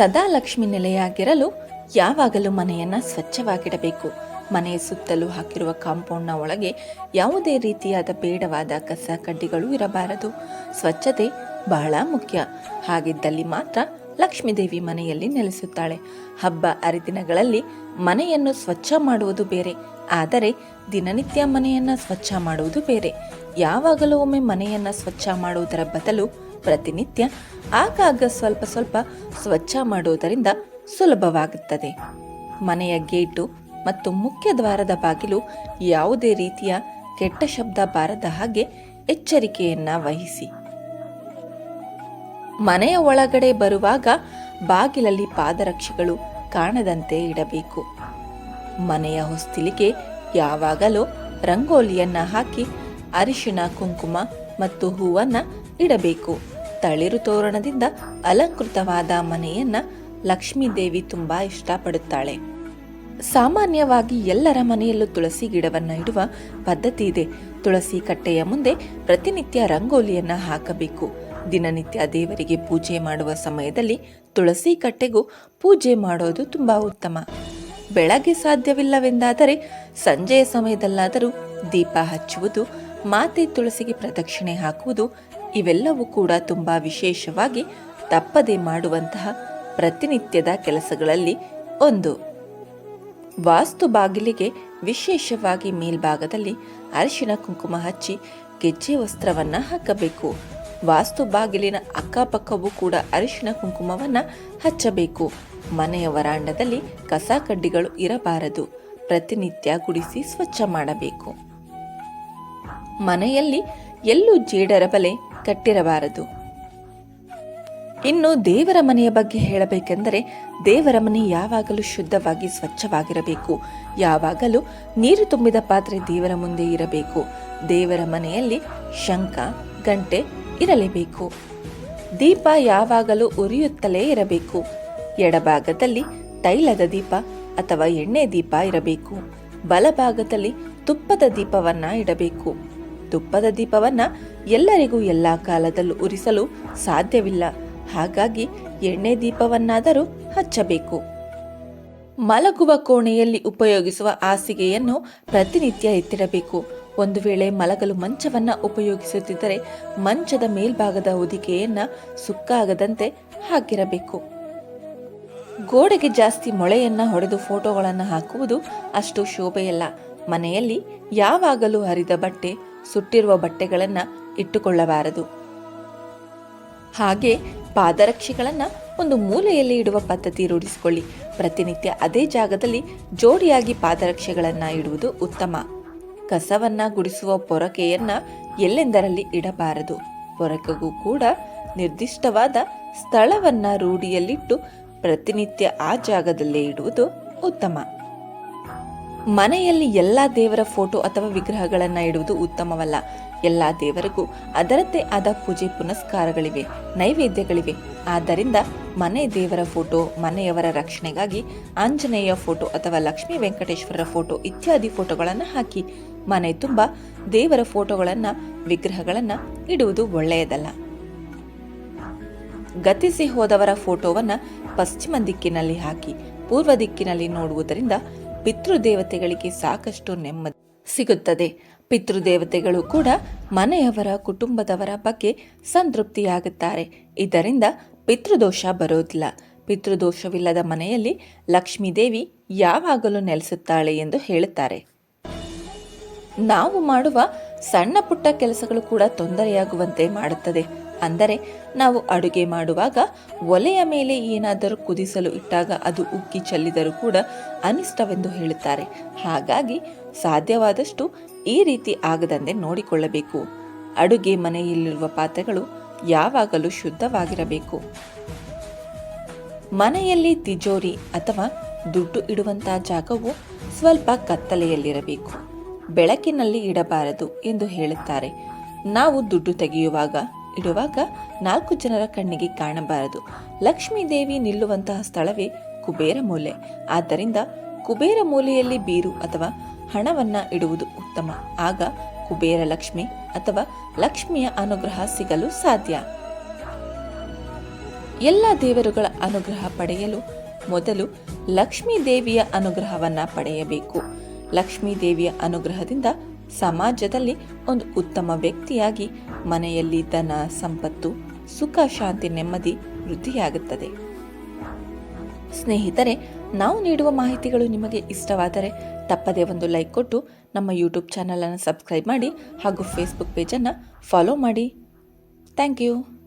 ಸದಾ ಲಕ್ಷ್ಮಿ ನೆಲೆಯಾಗಿರಲು ಯಾವಾಗಲೂ ಮನೆಯನ್ನು ಸ್ವಚ್ಛವಾಗಿಡಬೇಕು. ಮನೆಯ ಸುತ್ತಲೂ ಹಾಕಿರುವ ಕಾಂಪೌಂಡ್ನ ಒಳಗೆ ಯಾವುದೇ ರೀತಿಯಾದ ಬೇಡವಾದ ಕಸ ಕಡ್ಡಿಗಳು ಇರಬಾರದು. ಸ್ವಚ್ಛತೆ ಬಹಳ ಮುಖ್ಯ. ಹಾಗಿದ್ದಲ್ಲಿ ಮಾತ್ರ ಲಕ್ಷ್ಮೀದೇವಿ ಮನೆಯಲ್ಲಿ ನೆಲೆಸುತ್ತಾಳೆ. ಹಬ್ಬ ಹರಿದಿನಗಳಲ್ಲಿ ಮನೆಯನ್ನು ಸ್ವಚ್ಛ ಮಾಡುವುದು ಬೇರೆ. ಆದರೆ ದಿನನಿತ್ಯ ಮನೆಯನ್ನು ಸ್ವಚ್ಛ ಮಾಡುವುದು ಬೇರೆ. ಯಾವಾಗಲೂ ಒಮ್ಮೆ ಮನೆಯನ್ನು ಸ್ವಚ್ಛ ಮಾಡುವುದರ ಬದಲು ಪ್ರತಿನಿತ್ಯ, ಆಗಾಗ ಸ್ವಲ್ಪ ಸ್ವಲ್ಪ ಸ್ವಚ್ಛ ಮಾಡುವುದರಿಂದ ಸುಲಭವಾಗುತ್ತದೆ. ಮನೆಯ ಗೇಟು ಮತ್ತು ಮುಖ್ಯ ದ್ವಾರದ ಬಾಗಿಲು ಯಾವುದೇ ರೀತಿಯ ಕೆಟ್ಟ ಶಬ್ದ ಬಾರದ ಹಾಗೆ ಎಚ್ಚರಿಕೆಯನ್ನ ವಹಿಸಿ. ಮನೆಯ ಒಳಗಡೆ ಬರುವಾಗ ಬಾಗಿಲಲ್ಲಿ ಪಾದರಕ್ಷೆಗಳು ಕಾಣದಂತೆ ಇಡಬೇಕು. ಮನೆಯ ಹೊಸ್ತಿಲಿಗೆ ಯಾವಾಗಲೂ ರಂಗೋಲಿಯನ್ನ ಹಾಕಿ ಅರಿಶಿಣ, ಕುಂಕುಮ ಮತ್ತು ಹೂವನ್ನ ಇಡಬೇಕು. ತಳಿರು ತೋರಣದಿಂದ ಅಲಂಕೃತವಾದ ಮನೆಯನ್ನ ಲಕ್ಷ್ಮೀದೇವಿ ತುಂಬಾ ಇಷ್ಟಪಡುತ್ತಾಳೆ. ಸಾಮಾನ್ಯವಾಗಿ ಎಲ್ಲರ ಮನೆಯಲ್ಲೂ ತುಳಸಿ ಗಿಡವನ್ನು ಇಡುವ ಪದ್ಧತಿ ಇದೆ. ತುಳಸಿ ಕಟ್ಟೆಯ ಮುಂದೆ ಪ್ರತಿನಿತ್ಯ ರಂಗೋಲಿಯನ್ನ ಹಾಕಬೇಕು. ದಿನನಿತ್ಯ ದೇವರಿಗೆ ಪೂಜೆ ಮಾಡುವ ಸಮಯದಲ್ಲಿ ತುಳಸಿ ಕಟ್ಟೆಗೂ ಪೂಜೆ ಮಾಡೋದು ತುಂಬಾ ಉತ್ತಮ. ಬೆಳಗ್ಗೆ ಸಾಧ್ಯವಿಲ್ಲವೆಂದಾದರೆ, ಸಂಜೆಯ ಸಮಯದಲ್ಲಾದರೂ ದೀಪ ಹಚ್ಚುವುದು, ಮಾತೆ ತುಳಸಿಗೆ ಪ್ರದಕ್ಷಿಣೆ ಹಾಕುವುದು ಇವೆಲ್ಲವೂ ಕೂಡ ತುಂಬ ವಿಶೇಷವಾಗಿ ತಪ್ಪದೆ ಮಾಡುವಂತಹ ಪ್ರತಿನಿತ್ಯದ ಕೆಲಸಗಳಲ್ಲಿ ಒಂದು. ವಾಸ್ತು ಬಾಗಿಲಿಗೆ ವಿಶೇಷವಾಗಿ ಮೇಲ್ಭಾಗದಲ್ಲಿ ಅರಿಶಿನ ಕುಂಕುಮ ಹಚ್ಚಿ ಗೆಜ್ಜೆ ವಸ್ತ್ರವನ್ನು ಹಾಕಬೇಕು. ವಾಸ್ತು ಬಾಗಿಲಿನ ಅಕ್ಕಪಕ್ಕವೂ ಕೂಡ ಅರಿಶಿನ ಕುಂಕುಮವನ್ನು ಹಚ್ಚಬೇಕು. ಮನೆಯ ವರಾಂಡದಲ್ಲಿ ಕಸ ಕಡ್ಡಿಗಳು ಇರಬಾರದು. ಪ್ರತಿನಿತ್ಯ ಗುಡಿಸಿ ಸ್ವಚ್ಛ ಮಾಡಬೇಕು. ಮನೆಯಲ್ಲಿ ಎಲ್ಲೂ ಜೇಡರ ಬಲೆ ಕಟ್ಟಿರಬಾರದು. ಇನ್ನು ದೇವರ ಮನೆಯ ಬಗ್ಗೆ ಹೇಳಬೇಕೆಂದರೆ ದೇವರ ಮನೆ ಯಾವಾಗಲೂ ಶುದ್ಧವಾಗಿ ಸ್ವಚ್ಛವಾಗಿರಬೇಕು. ಯಾವಾಗಲೂ ನೀರು ತುಂಬಿದ ಪಾತ್ರೆ ದೇವರ ಮುಂದೆ ಇರಬೇಕು. ದೇವರ ಮನೆಯಲ್ಲಿ ಶಂಖ, ಗಂಟೆ ಇರಲೇಬೇಕು. ದೀಪ ಯಾವಾಗಲೂ ಉರಿಯುತ್ತಲೇ ಇರಬೇಕು. ಎಡಭಾಗದಲ್ಲಿ ತೈಲದ ದೀಪ ಅಥವಾ ಎಣ್ಣೆ ದೀಪ ಇರಬೇಕು. ಬಲಭಾಗದಲ್ಲಿ ತುಪ್ಪದ ದೀಪವನ್ನು ಇಡಬೇಕು. ತುಪ್ಪದ ದೀಪವನ್ನ ಎಲ್ಲರಿಗೂ ಎಲ್ಲ ಕಾಲದಲ್ಲೂ ಉರಿಸಲು ಸಾಧ್ಯವಿಲ್ಲ. ಹಾಗಾಗಿ ಎಣ್ಣೆ ದೀಪವನ್ನಾದರೂ ಹಚ್ಚಬೇಕು. ಮಲಗುವ ಕೋಣೆಯಲ್ಲಿ ಉಪಯೋಗಿಸುವ ಹಾಸಿಗೆಯನ್ನು ಪ್ರತಿನಿತ್ಯ ಎತ್ತಿಡಬೇಕು. ಒಂದು ವೇಳೆ ಮಲಗಲು ಮಂಚವನ್ನ ಉಪಯೋಗಿಸುತ್ತಿದ್ದರೆ ಮಂಚದ ಮೇಲ್ಭಾಗದ ಹೊದಿಕೆಯನ್ನ ಸುಕ್ಕಾಗದಂತೆ ಹಾಕಿರಬೇಕು. ಗೋಡೆಗೆ ಜಾಸ್ತಿ ಮೊಳೆಯನ್ನ ಹೊಡೆದು ಫೋಟೋಗಳನ್ನು ಹಾಕುವುದು ಅಷ್ಟು ಶೋಭೆಯಲ್ಲ. ಮನೆಯಲ್ಲಿ ಯಾವಾಗಲೂ ಹರಿದ ಬಟ್ಟೆ ಸುಟ್ಟಿರುವ ಬಟ್ಟೆಗಳನ್ನು ಇಟ್ಟುಕೊಳ್ಳಬಾರದು. ಹಾಗೆ ಪಾದರಕ್ಷೆಗಳನ್ನು ಒಂದು ಮೂಲೆಯಲ್ಲಿ ಇಡುವ ಪದ್ಧತಿ ರೂಢಿಸಿಕೊಳ್ಳಿ. ಪ್ರತಿನಿತ್ಯ ಅದೇ ಜಾಗದಲ್ಲಿ ಜೋಡಿಯಾಗಿ ಪಾದರಕ್ಷೆಗಳನ್ನು ಇಡುವುದು ಉತ್ತಮ. ಕಸವನ್ನ ಗುಡಿಸುವ ಪೊರಕೆಯನ್ನು ಎಲ್ಲೆಂದರಲ್ಲಿ ಇಡಬಾರದು. ಪೊರಕೆಗೂ ಕೂಡ ನಿರ್ದಿಷ್ಟವಾದ ಸ್ಥಳವನ್ನ ರೂಢಿಯಲ್ಲಿಟ್ಟು ಪ್ರತಿನಿತ್ಯ ಆ ಜಾಗದಲ್ಲೇ ಇಡುವುದು ಉತ್ತಮ. ಮನೆಯಲ್ಲಿ ಎಲ್ಲ ದೇವರ ಫೋಟೋ ಅಥವಾ ವಿಗ್ರಹಗಳನ್ನ ಇಡುವುದು ಉತ್ತಮವಲ್ಲ. ಎಲ್ಲ ದೇವರಿಗೂ ಅದರದ್ದೇ ಆದ ಪೂಜೆ ಪುನಸ್ಕಾರಗಳಿವೆ, ನೈವೇದ್ಯಗಳಿವೆ. ಆದ್ದರಿಂದ ಮನೆ ದೇವರ ಫೋಟೋ, ಮನೆಯವರ ರಕ್ಷಣೆಗಾಗಿ ಆಂಜನೇಯ ಫೋಟೋ ಅಥವಾ ಲಕ್ಷ್ಮೀ ವೆಂಕಟೇಶ್ವರರ ಫೋಟೋ ಇತ್ಯಾದಿ ಫೋಟೋಗಳನ್ನು ಹಾಕಿ. ಮನೆ ತುಂಬ ದೇವರ ಫೋಟೋಗಳನ್ನ, ವಿಗ್ರಹಗಳನ್ನ ಇಡುವುದು ಒಳ್ಳೆಯದಲ್ಲ. ಗತಿಸಿ ಹೋದವರ ಫೋಟೋವನ್ನ ಪಶ್ಚಿಮ ದಿಕ್ಕಿನಲ್ಲಿ ಹಾಕಿ, ಪೂರ್ವ ದಿಕ್ಕಿನಲ್ಲಿ ನೋಡುವುದರಿಂದ ಪಿತೃದೇವತೆಗಳಿಗೆ ಸಾಕಷ್ಟು ನೆಮ್ಮದಿ ಸಿಗುತ್ತದೆ. ಪಿತೃದೇವತೆಗಳು ಕೂಡ ಮನೆಯವರ, ಕುಟುಂಬದವರ ಬಗ್ಗೆ ಸಂತೃಪ್ತಿಯಾಗುತ್ತಾರೆ. ಇದರಿಂದ ಪಿತೃದೋಷ ಬರೋದಿಲ್ಲ. ಪಿತೃದೋಷವಿಲ್ಲದ ಮನೆಯಲ್ಲಿ ಲಕ್ಷ್ಮೀದೇವಿ ಯಾವಾಗಲೂ ನೆಲೆಸುತ್ತಾಳೆ ಎಂದು ಹೇಳುತ್ತಾರೆ. ನಾವು ಮಾಡುವ ಸಣ್ಣ ಪುಟ್ಟ ಕೆಲಸಗಳು ಕೂಡ ತೊಂದರೆಯಾಗುವಂತೆ ಮಾಡುತ್ತದೆ. ಅಂದರೆ ನಾವು ಅಡುಗೆ ಮಾಡುವಾಗ ಒಲೆಯ ಮೇಲೆ ಏನಾದರೂ ಕುದಿಸಲು ಇಟ್ಟಾಗ ಅದು ಉಕ್ಕಿ ಚೆಲ್ಲಿದರೂ ಕೂಡ ಅನಿಷ್ಟವೆಂದು ಹೇಳುತ್ತಾರೆ. ಹಾಗಾಗಿ ಸಾಧ್ಯವಾದಷ್ಟು ಈ ರೀತಿ ಆಗದಂತೆ ನೋಡಿಕೊಳ್ಳಬೇಕು. ಅಡುಗೆ ಮನೆಯಲ್ಲಿರುವ ಪಾತ್ರೆಗಳು ಯಾವಾಗಲೂ ಶುದ್ಧವಾಗಿರಬೇಕು. ಮನೆಯಲ್ಲಿ ತಿಜೋರಿ ಅಥವಾ ದುಡ್ಡು ಇಡುವಂತಹ ಜಾಗವು ಸ್ವಲ್ಪ ಕತ್ತಲೆಯಲ್ಲಿರಬೇಕು. ಬೆಳಕಿನಲ್ಲಿ ಇಡಬಾರದು ಎಂದು ಹೇಳುತ್ತಾರೆ. ನಾವು ದುಡ್ಡು ತೆಗೆಯುವಾಗ ಇಡುವಾಗ ನಾಲ್ಕು ಜನರ ಕಣ್ಣಿಗೆ ಕಾಣಬಾರದು. ಲಕ್ಷ್ಮೀ ದೇವಿ ನಿಲ್ಲುವಂತಹ ಸ್ಥಳವೇ ಕುಬೇರ ಮೂಲೆ. ಆದ್ದರಿಂದ ಕುಬೇರ ಮೂಲೆಯಲ್ಲಿ ಬೀರು ಅಥವಾ ಹಣವನ್ನ ಇಡುವುದು ಉತ್ತಮ. ಆಗ ಕುಬೇರ ಲಕ್ಷ್ಮಿ ಅಥವಾ ಲಕ್ಷ್ಮಿಯ ಅನುಗ್ರಹ ಸಿಗಲು ಸಾಧ್ಯ. ಎಲ್ಲ ದೇವರುಗಳ ಅನುಗ್ರಹ ಪಡೆಯಲು ಮೊದಲು ಲಕ್ಷ್ಮೀ ದೇವಿಯ ಅನುಗ್ರಹವನ್ನ ಪಡೆಯಬೇಕು. ಲಕ್ಷ್ಮೀ ದೇವಿಯ ಅನುಗ್ರಹದಿಂದ ಸಮಾಜದಲ್ಲಿ ಒಂದು ಉತ್ತಮ ವ್ಯಕ್ತಿಯಾಗಿ ಮನೆಯಲ್ಲಿ ಧನ, ಸಂಪತ್ತು, ಸುಖ, ಶಾಂತಿ, ನೆಮ್ಮದಿ ವೃದ್ಧಿಯಾಗುತ್ತದೆ. ಸ್ನೇಹಿತರೆ, ನಾವು ನೀಡುವ ಮಾಹಿತಿಗಳು ನಿಮಗೆ ಇಷ್ಟವಾದರೆ ತಪ್ಪದೇ ಒಂದು ಲೈಕ್ ಕೊಟ್ಟು ನಮ್ಮ ಯೂಟ್ಯೂಬ್ ಚಾನಲನ್ನು ಸಬ್ಸ್ಕ್ರೈಬ್ ಮಾಡಿ ಹಾಗೂ ಫೇಸ್ಬುಕ್ ಪೇಜನ್ನು ಫಾಲೋ ಮಾಡಿ. Thank you